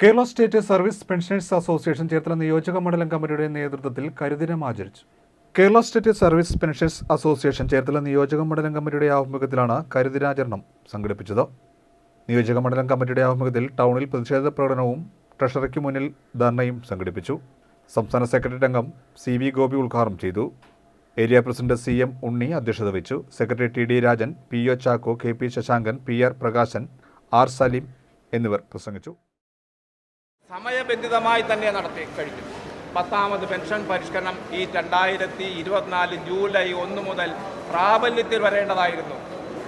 Kerala state service pensioners association Cherthala നിയോജക മണ്ഡലം കമ്മിറ്റിയുടെ നേതൃത്വത്തിൽ കരിദിനം ആചരിച്ചു. Kerala state service pensioners association Cherthala നിയോജക മണ്ഡലം കമ്മിറ്റിയുടെ ആഭിമുഖ്യത്തിലാണ് കരിദിനാചരണം സംഘടിപ്പിച്ചത്. നിയോജക മണ്ഡലം കമ്മിറ്റിയുടെ ആഭിമുഖ്യത്തിൽ ടൗണിൽ പ്രതിഷേധ പ്രകടനവും ട്രഷറിക്ക് മുന്നിൽ ധർണയും സംഘടിപ്പിച്ചു. സംസ്ഥാന സെക്രട്ടറി അംഗം സി വി ഗോപി ഉദ്ഘാടനം ചെയ്തു. Area president C M Unni അധ്യക്ഷത വഹിച്ചു. Secretary T D Rajan P O Chacko K P Sasankan P R Prakashan R Salim എന്നിവർ പ്രസംഗിച്ചു. സമയബന്ധിതമായി തന്നെ നടത്തി കഴിഞ്ഞു പത്താമത് പെൻഷൻ പരിഷ്കരണം ഈ രണ്ടായിരത്തി ഇരുപത്തിനാല് ജൂലൈ ഒന്ന് മുതൽ പ്രാബല്യത്തിൽ വരേണ്ടതായിരുന്നു.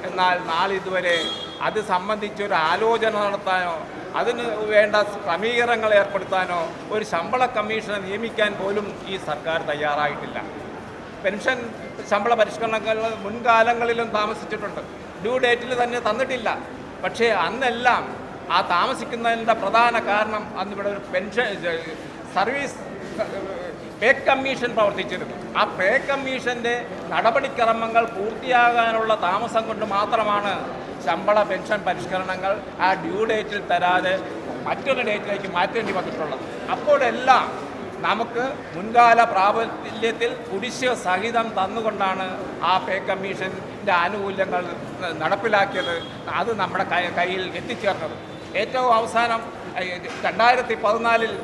എന്നാൽ നാളിതുവരെ അത് സംബന്ധിച്ചൊരു ആലോചന നടത്താനോ അതിന് വേണ്ട ക്രമീകരണങ്ങൾ ഏർപ്പെടുത്താനോ ഒരു ശമ്പള കമ്മീഷനെ നിയമിക്കാൻ പോലും ഈ സർക്കാർ തയ്യാറായിട്ടില്ല. പെൻഷൻ ശമ്പള പരിഷ്കരണങ്ങൾ മുൻകാലങ്ങളിലും താമസിച്ചിട്ടുണ്ട്. ഡ്യൂ ഡേറ്റിൽ തന്നെ തന്നിട്ടില്ല. പക്ഷേ അന്നെല്ലാം ആ താമസിക്കുന്നതിന്റെ പ്രധാന കാരണം അന്നിവിടെ ഒരു പെൻഷൻ സർവീസ് പേ കമ്മീഷൻ പ്രവർത്തിച്ചിരുന്നു. ആ പേ കമ്മീഷന്റെ നടപടിക്രമങ്ങൾ പൂർത്തിയാകാനുള്ള താമസം കൊണ്ട് മാത്രമാണ് ശമ്പള പെൻഷൻ പരിഷ്കരണങ്ങൾ ആ ഡ്യൂ ഡേറ്റിൽ തരാതെ മറ്റൊരു ഡേറ്റിലേക്ക് മാറ്റേണ്ടി വന്നിട്ടുള്ളത്. അപ്പോഴെല്ലാം നമുക്ക് മുൻകാല പ്രാബല്യത്തിൽ കുടിശ്ശിക സഹിതം തന്നുകൊണ്ടാണ് ആ പേ കമ്മീഷന്റെ ആനുകൂല്യങ്ങൾ നടപ്പിലാക്കിയത്. അത് നമ്മുടെ കയ്യിൽ എത്തിച്ചേർന്നത്. ഏറ്റവും അവസാനം രണ്ടായിരത്തി പതിനാലിൽ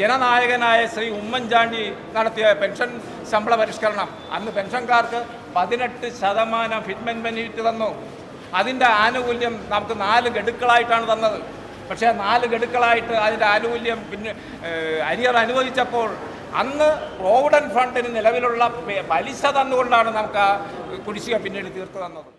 ജനനായകനായ ശ്രീ ഉമ്മൻചാണ്ടി നടത്തിയ പെൻഷൻ ശമ്പള പരിഷ്കരണം. അന്ന് പെൻഷൻകാർക്ക് പതിനെട്ട് ശതമാനം ഫിറ്റ്മെന്റ് ബെനിഫിറ്റ് തന്നു. അതിന്റെ ആനുകൂല്യം നമുക്ക് നാല് ഗഡുക്കളായിട്ടാണ് തന്നത്. പക്ഷേ നാല് ഗഡുക്കളായിട്ട് അതിന്റെ ആനുകൂല്യം പിന്നെ അരിയർ അനുവദിച്ചപ്പോൾ അന്ന് പ്രോവിഡന്റ് ഫണ്ടിന് നിലവിലുള്ള പലിശ തന്നുകൊണ്ടാണ് നമുക്ക് ആ കുടിശ്ശിക പിന്നീട് തീർത്തു തന്നത്.